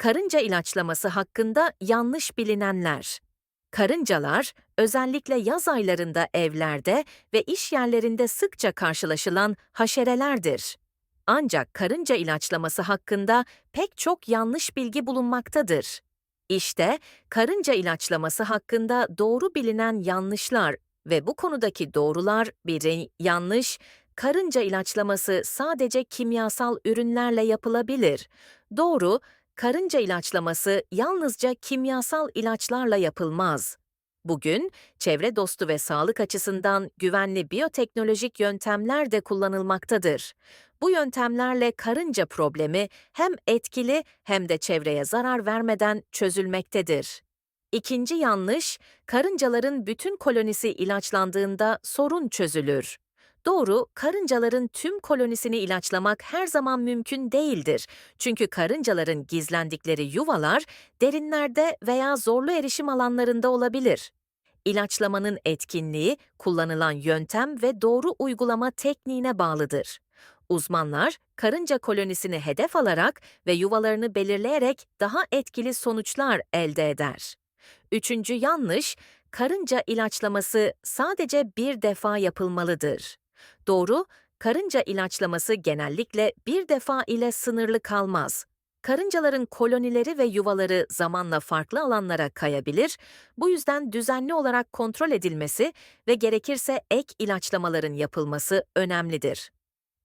Karınca ilaçlaması hakkında yanlış bilinenler. Karıncalar, özellikle yaz aylarında evlerde ve iş yerlerinde sıkça karşılaşılan haşerelerdir. Ancak karınca ilaçlaması hakkında pek çok yanlış bilgi bulunmaktadır. İşte karınca ilaçlaması hakkında doğru bilinen yanlışlar ve bu konudaki doğrular biri yanlış, karınca ilaçlaması sadece kimyasal ürünlerle yapılabilir. Doğru, karınca ilaçlaması yalnızca kimyasal ilaçlarla yapılmaz. Bugün çevre dostu ve sağlık açısından güvenli biyoteknolojik yöntemler de kullanılmaktadır. Bu yöntemlerle karınca problemi hem etkili hem de çevreye zarar vermeden çözülmektedir. İkinci yanlış, karıncaların bütün kolonisi ilaçlandığında sorun çözülür. Doğru, karıncaların tüm kolonisini ilaçlamak her zaman mümkün değildir. Çünkü karıncaların gizlendikleri yuvalar derinlerde veya zorlu erişim alanlarında olabilir. İlaçlamanın etkinliği, kullanılan yöntem ve doğru uygulama tekniğine bağlıdır. Uzmanlar, karınca kolonisini hedef alarak ve yuvalarını belirleyerek daha etkili sonuçlar elde eder. Üçüncü yanlış, karınca ilaçlaması sadece bir defa yapılmalıdır. Doğru, karınca ilaçlaması genellikle bir defa ile sınırlı kalmaz. Karıncaların kolonileri ve yuvaları zamanla farklı alanlara kayabilir, bu yüzden düzenli olarak kontrol edilmesi ve gerekirse ek ilaçlamaların yapılması önemlidir.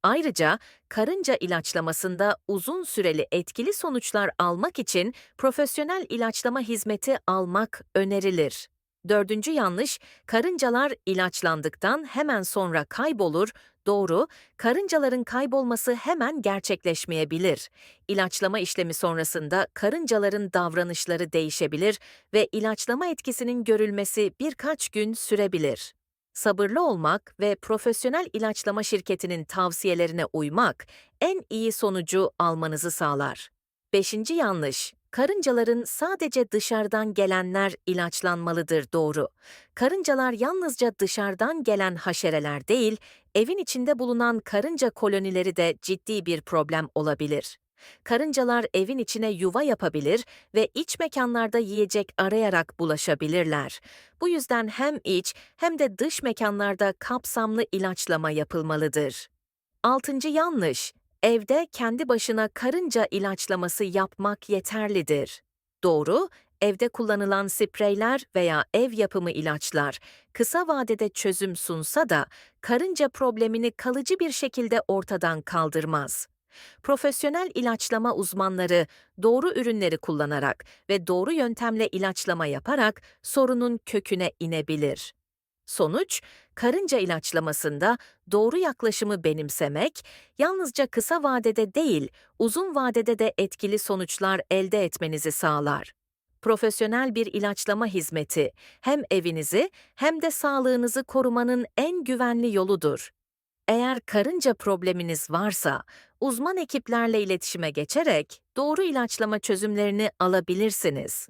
Ayrıca karınca ilaçlamasında uzun süreli etkili sonuçlar almak için profesyonel ilaçlama hizmeti almak önerilir. Dördüncü yanlış, karıncalar ilaçlandıktan hemen sonra kaybolur. Doğru, karıncaların kaybolması hemen gerçekleşmeyebilir. İlaçlama işlemi sonrasında karıncaların davranışları değişebilir ve ilaçlama etkisinin görülmesi birkaç gün sürebilir. Sabırlı olmak ve profesyonel ilaçlama şirketinin tavsiyelerine uymak en iyi sonucu almanızı sağlar. Beşinci yanlış, karıncaların sadece dışarıdan gelenler ilaçlanmalıdır doğru. Karıncalar yalnızca dışarıdan gelen haşereler değil, evin içinde bulunan karınca kolonileri de ciddi bir problem olabilir. Karıncalar evin içine yuva yapabilir ve iç mekanlarda yiyecek arayarak bulaşabilirler. Bu yüzden hem iç hem de dış mekanlarda kapsamlı ilaçlama yapılmalıdır. Altıncı yanlış, evde kendi başına karınca ilaçlaması yapmak yeterlidir. Doğru, evde kullanılan spreyler veya ev yapımı ilaçlar kısa vadede çözüm sunsa da karınca problemini kalıcı bir şekilde ortadan kaldırmaz. Profesyonel ilaçlama uzmanları doğru ürünleri kullanarak ve doğru yöntemle ilaçlama yaparak sorunun köküne inebilir. Sonuç, karınca ilaçlamasında doğru yaklaşımı benimsemek, yalnızca kısa vadede değil, uzun vadede de etkili sonuçlar elde etmenizi sağlar. Profesyonel bir ilaçlama hizmeti hem evinizi hem de sağlığınızı korumanın en güvenli yoludur. Eğer karınca probleminiz varsa, uzman ekiplerle iletişime geçerek doğru ilaçlama çözümlerini alabilirsiniz.